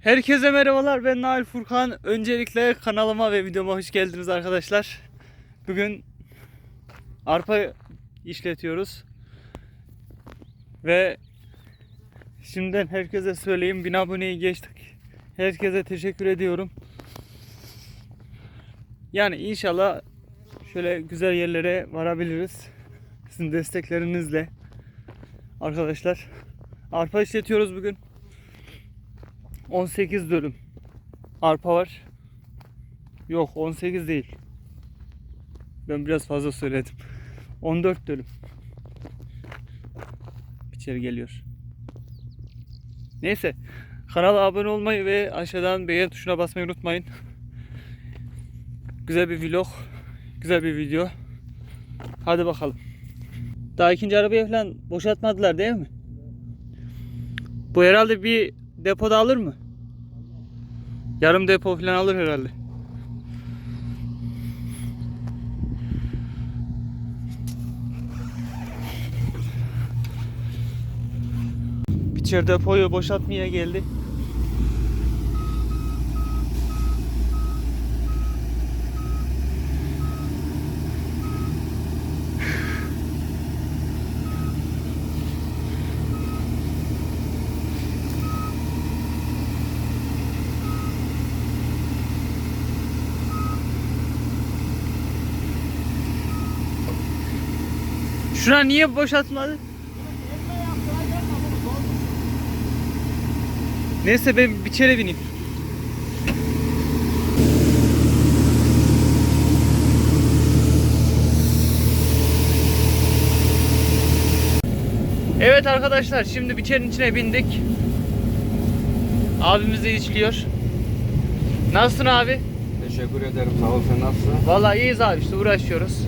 Herkese merhabalar ben Nail Furkan. Öncelikle kanalıma ve videoma hoş geldiniz arkadaşlar. Bugün arpa işletiyoruz. Ve şimdiden herkese söyleyeyim 1000 aboneyi geçtik. Herkese teşekkür ediyorum. Yani inşallah şöyle güzel yerlere varabiliriz. Sizin desteklerinizle. Arkadaşlar arpa işletiyoruz bugün. 18 dönüm arpa var. Yok 18 değil. Ben biraz fazla söyledim. 14 dönüm. İçeri geliyor. Neyse. Kanala abone olmayı ve aşağıdan beğen tuşuna basmayı unutmayın. Güzel bir vlog. Güzel bir video. Hadi bakalım. Daha ikinci arabayı falan boşaltmadılar değil mi? Bu herhalde bir depoda alır mı? Yarım depo falan alır herhalde. Biçer depoyu boşaltmaya geldi. Şuna niye boşaltmadı? Neyse ben bir kere bineyim. Evet arkadaşlar şimdi biçerin içine bindik. Abimiz de içliyor. Nasılsın abi? Teşekkür ederim. Sağ ol. Sen nasılsın? Vallahi iyiyiz abi işte uğraşıyoruz.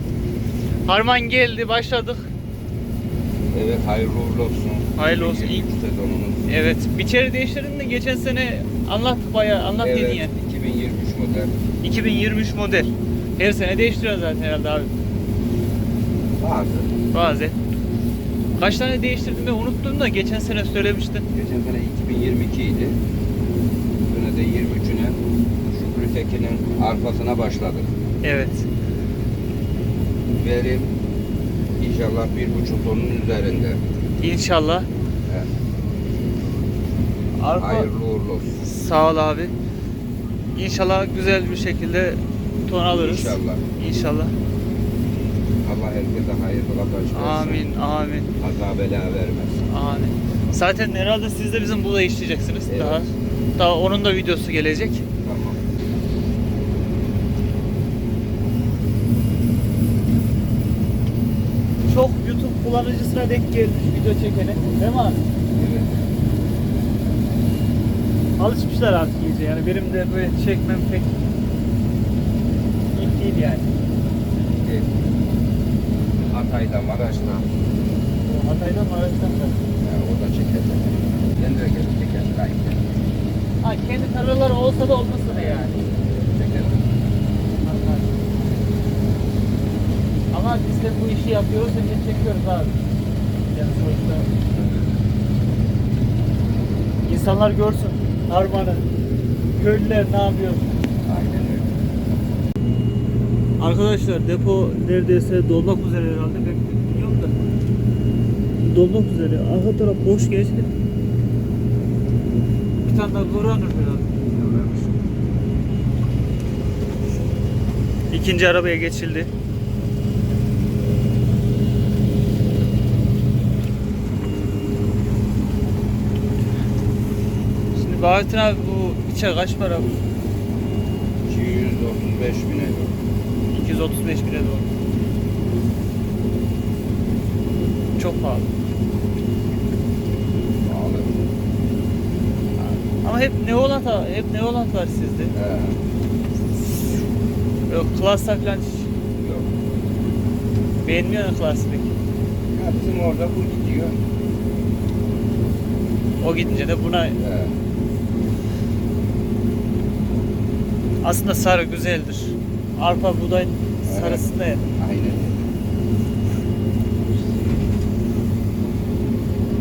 Harman geldi başladık. Evet hayırlı uğurlu olsun. Hayırlı olsun. 2023 sezonumuz. Evet biçeri değiştirdin de geçen sene anlattık bayağı anlat dedin Evet, yani. 2023 model. 2023 model. Her sene değiştiriyor zaten herhalde abi. Bazı. Bazen. Kaç tane değiştirdim ben unuttum da geçen sene söylemiştin. Geçen sene 2022 idi. Sene de 23'üne Şükrü Tekin'in arpasına başladık. Evet. Verim inşallah bir buçuk tonun üzerinde. İnşallah. Evet. Arpa Hayırlı uğurlu olsun. sağ ol abi. İnşallah güzel bir şekilde ton alırız. İnşallah. İnşallah. Allah herkese hayırlı kazanç versin. Amin, amin, Kaza bela vermesin. amin. Zaten herhalde siz de bizim burada işleyeceksiniz Evet. daha. Daha onun da videosu gelecek. Tamam. Çok YouTube kullanıcısına denk gelmiş video çekene. Değil mi abi? Evet. Alışmışlar artık iyice yani benim de böyle çekmem pek iyi değil yani. Evet. Hatay'da, Maraş'ta. O Hatay'dan Maraş'tan da. Ya, o da çekerler. Kendileri gelip çekerler. Aynen. Ha kendi tarlaları olsa da olmasa da yani. Çekerler. Ama biz de bu işi yapıyoruz ve çekiyoruz abi. Yani sonuçta. İnsanlar görsün harmanı. Köylüler ne yapıyor? Aynen öyle. Arkadaşlar depo neredeyse dolmak üzere herhalde ben bilmiyorum da. Dolmak üzere. Arka taraf boş geçti. Bir tane daha kıvranır herhalde. İkinci arabaya geçildi. Şimdi Bahattin abi bu içe kaç para? 235 bine yok. 235 bine doğru. Çok pahalı. Pahalı. Ama hep Neolant hep Neolant var sizde. He. Yok Class'ta falan hiç Yok. beğenmiyor musun Class'ı peki? Ya bizim orada bu gidiyor. O gidince de buna He. Aslında sarı güzeldir. Arpa buğday sarısı da ya. Aynen.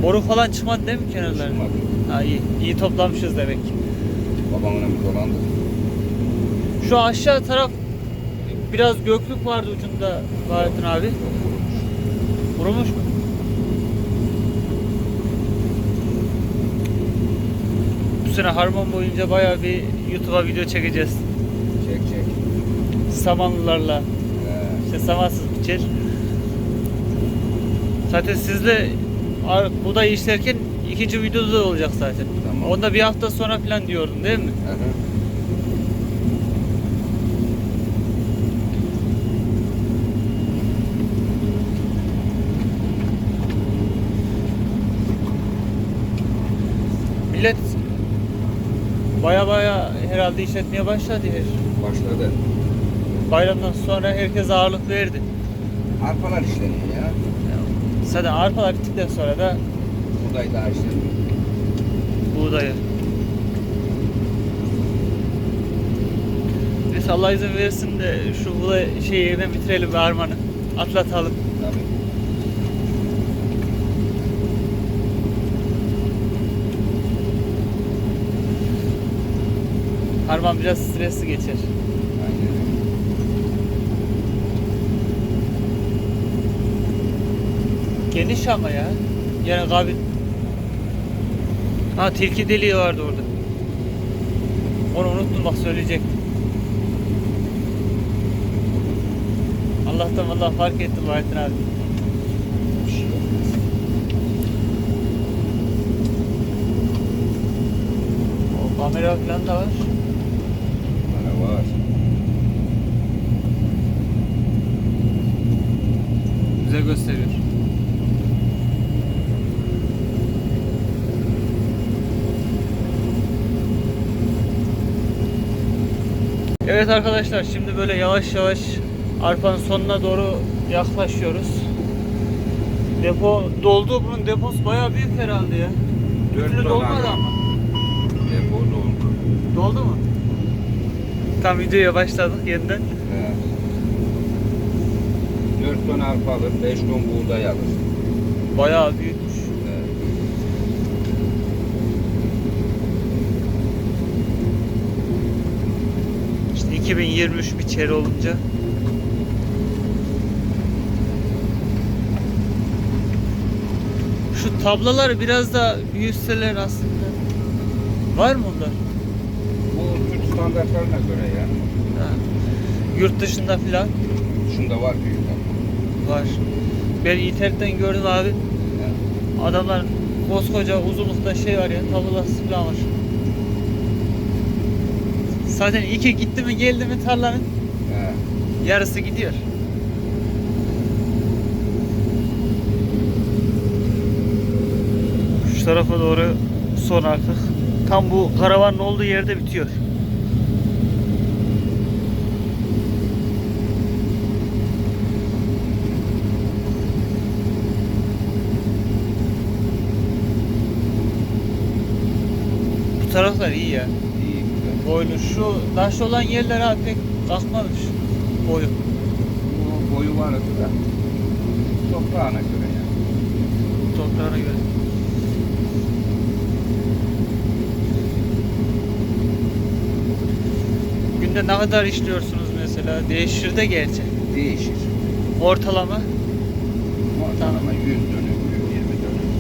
Boru falan çıkmadı değil mi kenarlarına? Çıkmadı. Ha iyi. İyi toplamışız demek. Babamla bir dolandı. Şu aşağı taraf biraz göklük vardı ucunda Bahattin abi. Vurulmuş mu? Bu sene harman boyunca bayağı bir YouTube'a video çekeceğiz. Samanlılarla. İşte samansız biçer. Zaten sizle ar- buğday işlerken ikinci videoda da olacak zaten. Tamam. Onda bir hafta sonra falan diyordun değil mi? hı hı. Millet baya baya herhalde işletmeye başladı her. Başladı. Bayramdan sonra herkes ağırlık verdi. Arpalar işleniyor ya. Zaten arpalar bittikten sonra da Buğday daha işleniyor. buğdayı. Neyse Allah izin versin de şu buğday şeyi hemen bitirelim bir armanı. Atlatalım. Tabii. Harman biraz stresli geçer. Aynen öyle. Geniş ama ya. Yani kabin. Ha tilki deliği vardı orada. Onu unuttum bak söyleyecektim. Allah'tan vallahi fark ettim Bahattin abi. O kamera falan da var. Bana var. Bize gösteriyor. Evet arkadaşlar şimdi böyle yavaş yavaş arpanın sonuna doğru yaklaşıyoruz. Depo doldu. Bunun deposu bayağı büyük herhalde ya. Dört Bütünü ton dolmadı ama. Depo doldu. Doldu mu? Tam videoya başladık yeniden. Evet. 4 ton arpa alır, 5 ton buğday alır. Bayağı büyükmüş. Evet. İşte 2023 bir çeri olunca. Şu tablalar biraz da büyütseler aslında. Var mı onlar? Bu Türk standartlarına göre ya. Ha. Yurt dışında filan Şunda var büyük var. Ben internetten gördüm abi. Evet. Adamlar koskoca uzunlukta şey var ya tabulası falan var. Zaten iki gitti mi geldi mi tarlanın Evet. yarısı gidiyor. Şu tarafa doğru son artık. Tam bu karavanın olduğu yerde bitiyor. Bu taraflar iyi ya. Boylu. Şu taş olan yerler abi pek kalkmamış. Boyu. Bu boyu var da. Toprağına göre ya. Toprağına göre. Günde ne kadar işliyorsunuz mesela? Değişir de gerçi. Değişir. Ortalama Ortalama 100 dönüm, 120 dönüm.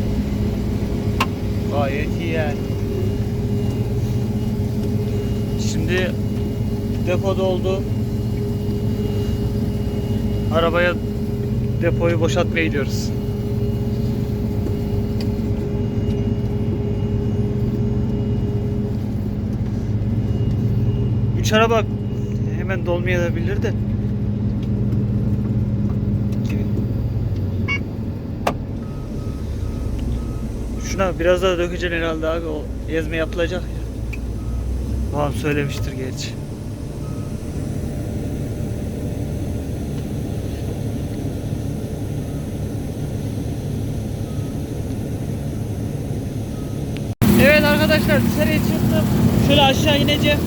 gayet iyi yani. Şimdi depo doldu. Arabaya depoyu boşaltmaya gidiyoruz. Üç araba hemen dolmayabilir de. Şuna biraz daha dökeceksin herhalde abi. O ezme yapılacak ya. Babam söylemiştir gerçi. Evet arkadaşlar dışarıya çıktım. Şöyle aşağı ineceğim.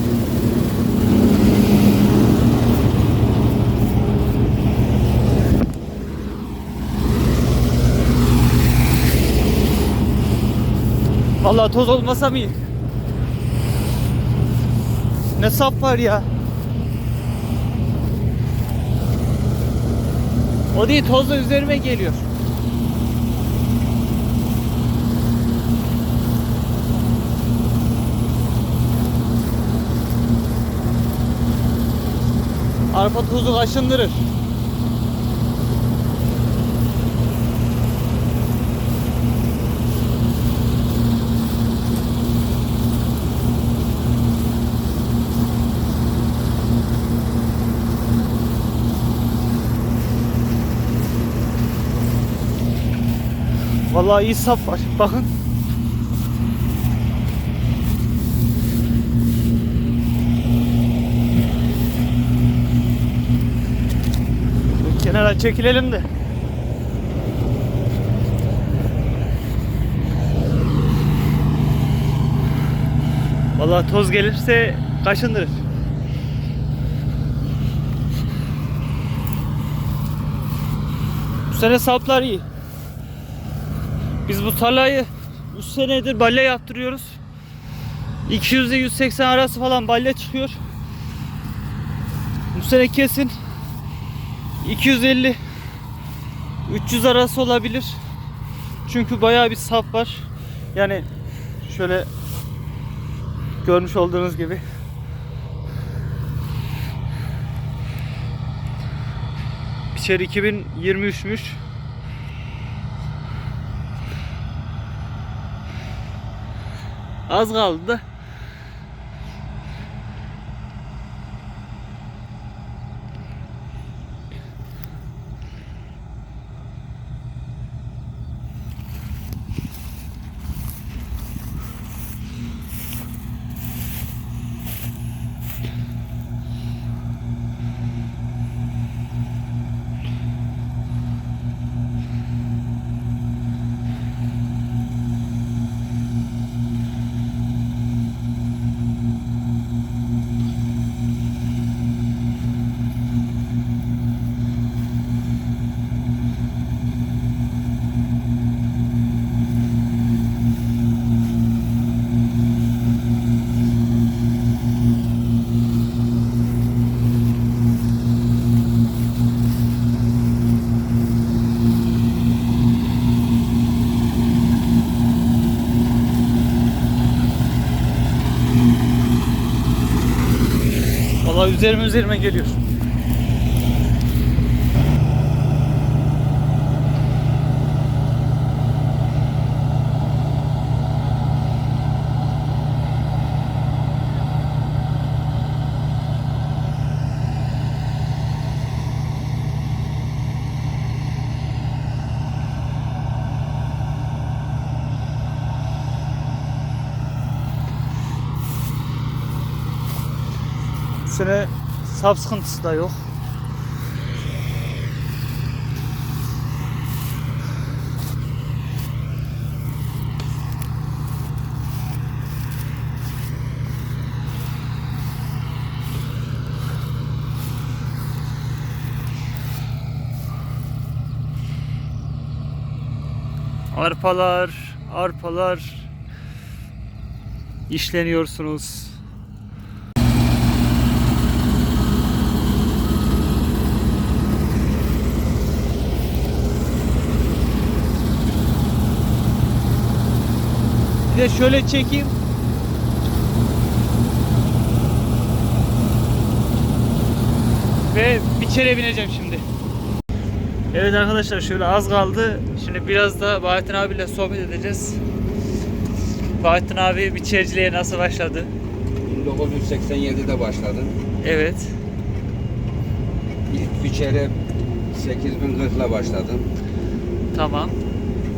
Vallahi toz olmasa mı iyi? Ne sap var ya. O değil toz da üzerime geliyor. Arpa tozu kaşındırır. Vallahi iyi sap var. Bakın. Kenara çekilelim de. Vallahi toz gelirse kaşındırır. Bu sene saplar iyi. Biz bu tarlayı 3 senedir balya yaptırıyoruz. 200 ile 180 arası falan balya çıkıyor. Bu sene kesin 250 300 arası olabilir. Çünkü bayağı bir sap var. Yani şöyle görmüş olduğunuz gibi. İçeri 2023'müş. Az kaldı da. Vallahi üzerime geliyor. Sene sap sıkıntısı da yok. Arpalar, arpalar işleniyorsunuz. Bir de şöyle çekeyim. Ve biçere bineceğim şimdi. Evet arkadaşlar şöyle az kaldı. Şimdi biraz da Bahattin abiyle sohbet edeceğiz. Bahattin abi biçerciliğe nasıl başladı? 1987'de başladım. Evet. İlk biçere 8040 ile başladım. Tamam.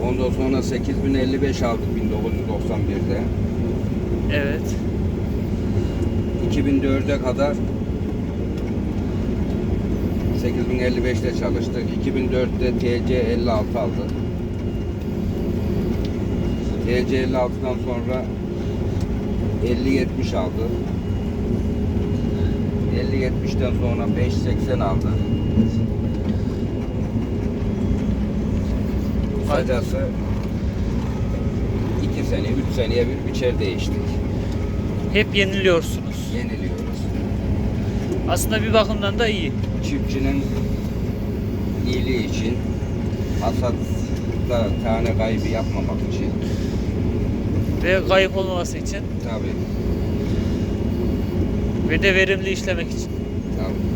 Ondan sonra 8055 aldık 1991'de. Evet. 2004'e kadar 8055'te çalıştık. 2004'te TC 56 aldık. TC 56'dan sonra 50-70 aldı. 50-70'ten sonra 5-80 aldı. 2 sene, 3 seneye bir biçer değiştik. Hep yeniliyorsunuz. Yeniliyoruz. Aslında bir bakımdan da iyi. Çiftçinin iyiliği için, hasatta tane kaybı yapmamak için. Ve kayıp olmaması için. Tabii, Ve de verimli işlemek için. tabii.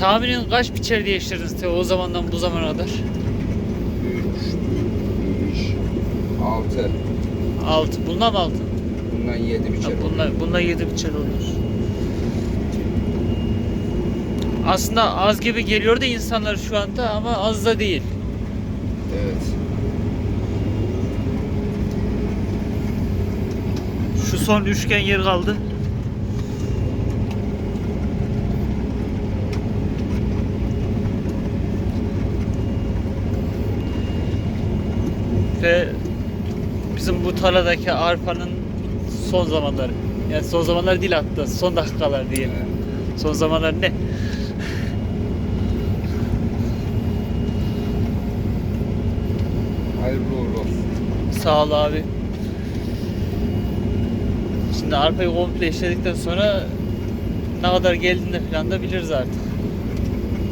Tahminin kaç biçer değiştirdiniz o zamandan bu zamana kadar? 3, 5, 6. 6. Bundan mı 6? Bundan 7 biçer olur. Bundan, bundan 7 biçer oluyor. Aslında az gibi geliyor da insanlar şu anda ama az da değil. Evet. Şu son üçgen yer kaldı. Ve bizim bu tarladaki arpanın son zamanları. Yani son zamanlar değil hatta son dakikalar diyelim. Son zamanlar ne? Hayırlı uğurlu olsun. Sağ ol abi. Şimdi arpayı komple işledikten sonra ne kadar geldiğini falan da biliriz artık.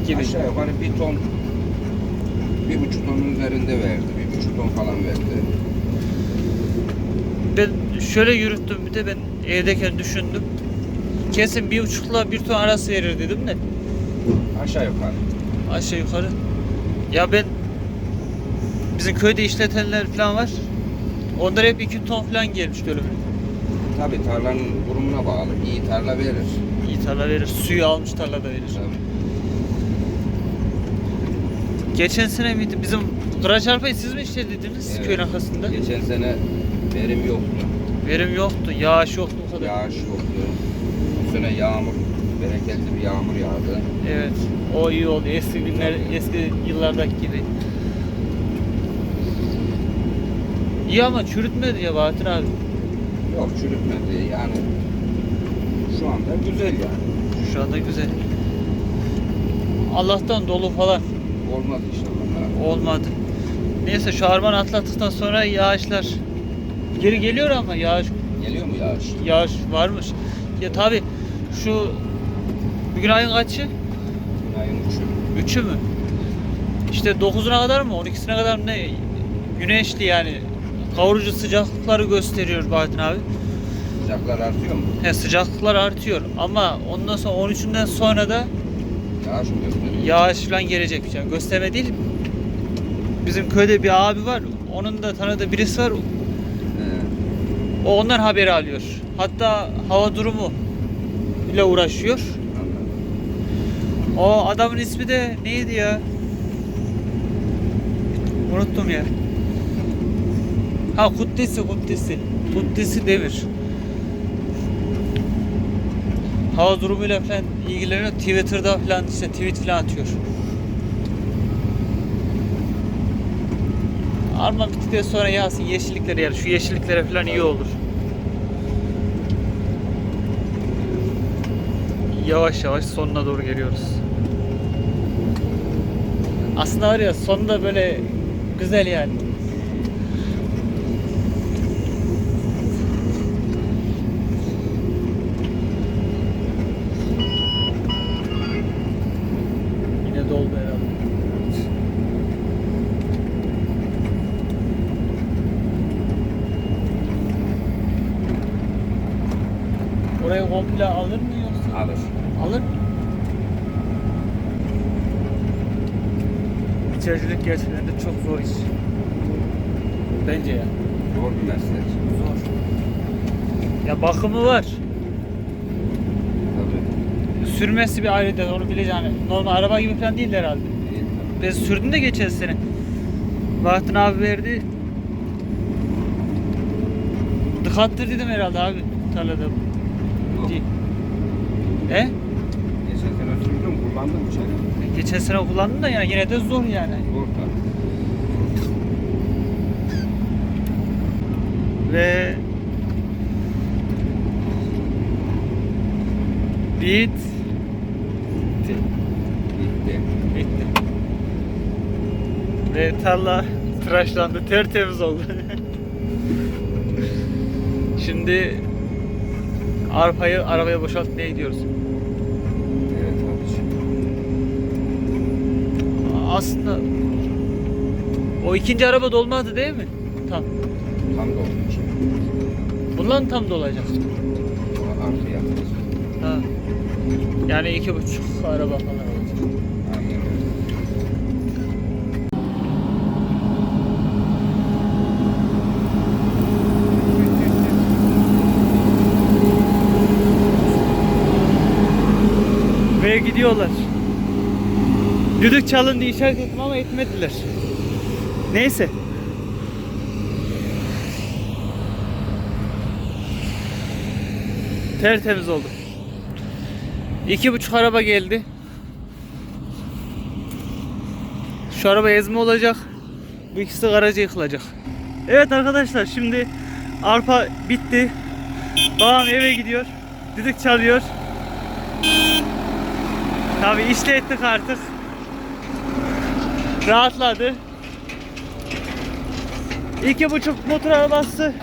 Gibi. Aşağı yukarı bir ton, bir buçuk tonun üzerinde verdi. Bir buçuk ton falan verdi. Şöyle yürüttüm bir de ben evdeyken düşündüm. Kesin bir buçukla bir ton arası verir dedim de Aşağı yukarı. aşağı yukarı. Ya ben bizim köyde işletenler falan var. Onlar hep iki ton falan gelmiş öyle. Tabii tarlanın durumuna bağlı. İyi tarla verir. İyi tarla verir. Suyu almış tarlada verir. Tabii. Geçen sene miydi? Bizim Kıraç Arpa'yı siz mi işlediniz Evet. köyün arkasında? Geçen sene verim yoktu. Verim yoktu, yağış yoktu bu kadar. Yağış yoktu. Bu sene yağmur, bereketli bir yağmur yağdı. Evet, o iyi oldu. Eski günler, eski yıllardaki gibi. İyi ama çürütmedi ya Bahattin abi. Yok çürütmedi yani. Şu anda güzel yani. Şu anda güzel. Allah'tan dolu falan Olmaz inşallah. olmadı. Neyse şu harman atlattıktan sonra yağışlar geri geliyor ama yağış Geliyor mu yağış? yağış varmış. Ya tabi şu bugün ayın kaçı? Ayın üçü. Üçü mü? İşte 9'una kadar mı? 12'sine kadar ne? Güneşli yani. Kavurucu sıcaklıkları gösteriyor Bahattin abi. Sıcaklar artıyor mu? He, sıcaklıklar artıyor ama ondan sonra 13'ünden sonra da Yağış mı gösteriyor? yağış falan gelecek. Yani gösterme değil. Bizim köyde bir abi var. Onun da tanıdığı birisi var. O ondan haberi alıyor. Hatta hava durumu ile uğraşıyor. O adamın ismi de neydi ya? Unuttum ya. Ha Kuddesi Kuddesi. Kuddesi Demir. Hava durumuyla falan ilgileniyor. Twitter'da falan işte tweet falan atıyor. Arma bittikten sonra yağsın yeşilliklere yer. Şu yeşilliklere falan iyi olur. Yavaş yavaş sonuna doğru geliyoruz. Aslında var ya sonunda böyle güzel yani. Yine doldu herhalde. Orayı komple alır mı yoksa? Alır. Alır mı? İçericilik gerçekten de çok zor iş. Bence ya. Zor bir meslek. Zor. Ya bakımı var. Tabii. Sürmesi bir ayrı onu bileceğim. Normal araba gibi falan değil herhalde. Değil. Ben sürdüm de geçen sene. Bahattin abi verdi. Dıkattır dedim herhalde abi tarlada. Yok. Değil. E? Geçen sene sürdüm, kullandım içeri. Geçen sene kullandım da yani yine de zor yani. Zor tabii. Ve bit bitti. Bitti. Bitti. Ve tarla tıraşlandı, tertemiz oldu. Şimdi arpayı arabaya boşaltmaya gidiyoruz. Evet abiciğim. Aslında o ikinci araba dolmadı değil mi? Tam. Tam da olduğu için. Bundan tam dolacak. Arkaya yapacağız. Ha. Yani iki buçuk araba falan olacak. Aynen öyle. Ve gidiyorlar. Düdük çalın diye işaret ettim ama etmediler. Neyse. Tertemiz oldu. İki buçuk araba geldi. Şu araba ezme olacak. Bu ikisi garaja yıkılacak. Evet arkadaşlar şimdi arpa bitti. Babam eve gidiyor. Düdük çalıyor. Tabi işle ettik artık. Rahatladı. İki buçuk motor arabası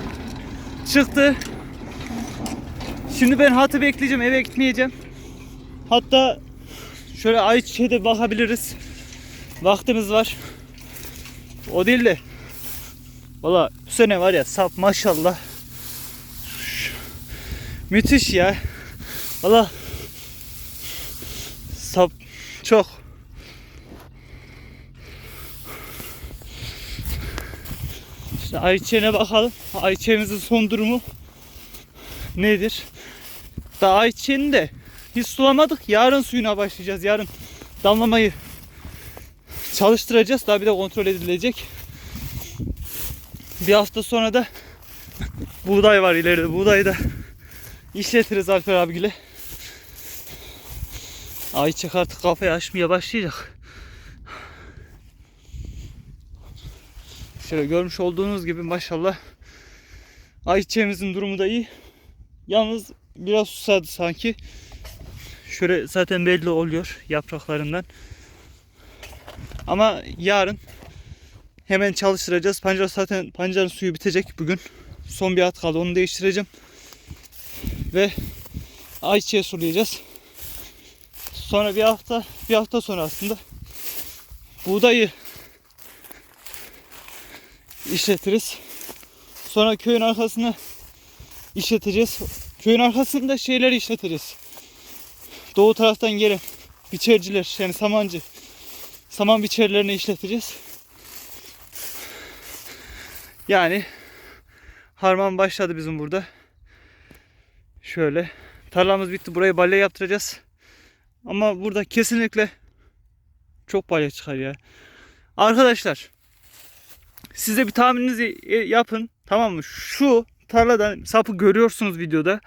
çıktı. Şimdi ben hatı bekleyeceğim eve gitmeyeceğim. Hatta şöyle ayçiçeğe de bakabiliriz. Vaktimiz var. O değil de Valla bu sene var ya sap maşallah. Müthiş ya. Valla sap çok. İşte ayçiçeğine bakalım. Ayçiçeğimizin son durumu nedir? Daha ayçiçeğini de hiç sulamadık. Yarın suyuna başlayacağız. Yarın damlamayı çalıştıracağız. Daha bir de kontrol edilecek. Bir hafta sonra da buğday var ileride. Buğdayı da işletiriz Alper abigile. Ayçiçek artık kafayı açmaya başlayacak. Şöyle görmüş olduğunuz gibi maşallah ayçiçeğimizin durumu da iyi. Yalnız biraz susadı sanki. Şöyle zaten belli oluyor yapraklarından. Ama yarın hemen çalıştıracağız. Pancar zaten pancarın suyu bitecek bugün. Son bir at kaldı onu değiştireceğim. Ve ayçiçeği sulayacağız. Sonra bir hafta bir hafta sonra aslında buğdayı işletiriz. Sonra köyün arkasına işleteceğiz. Köyün arkasında şeyleri işleteceğiz. Doğu taraftan gelen biçerciler yani samancı saman biçerlerini işleteceğiz. Yani harman başladı bizim burada. Şöyle tarlamız bitti. Burayı balya yaptıracağız. Ama burada kesinlikle çok balya çıkar ya. Arkadaşlar size bir tahmininizi e, yapın. Tamam mı? Şu tarladan sapı görüyorsunuz videoda.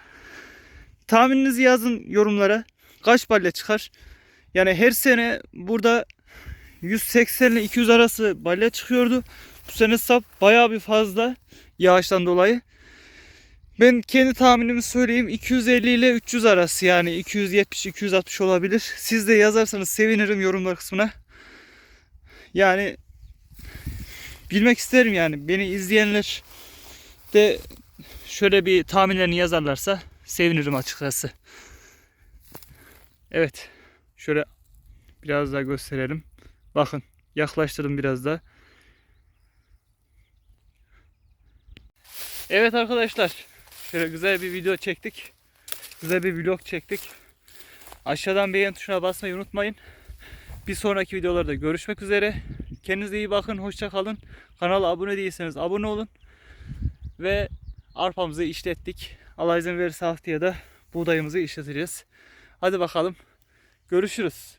Tahmininizi yazın yorumlara. Kaç balya çıkar? Yani her sene burada 180 ile 200 arası balya çıkıyordu. Bu sene sap bayağı bir fazla yağıştan dolayı. Ben kendi tahminimi söyleyeyim 250 ile 300 arası yani 270-260 olabilir. Siz de yazarsanız sevinirim yorumlar kısmına. Yani bilmek isterim yani beni izleyenler de şöyle bir tahminlerini yazarlarsa sevinirim açıkçası. Evet şöyle biraz daha gösterelim. Bakın yaklaştırdım biraz da. Evet arkadaşlar şöyle güzel bir video çektik. Güzel bir vlog çektik. Aşağıdan beğen tuşuna basmayı unutmayın. Bir sonraki videolarda görüşmek üzere. Kendinize iyi bakın. Hoşça kalın. Kanala abone değilseniz abone olun. Ve arpamızı işlettik. Allah izin verirse haftaya da buğdayımızı işleteceğiz. Hadi bakalım. Görüşürüz.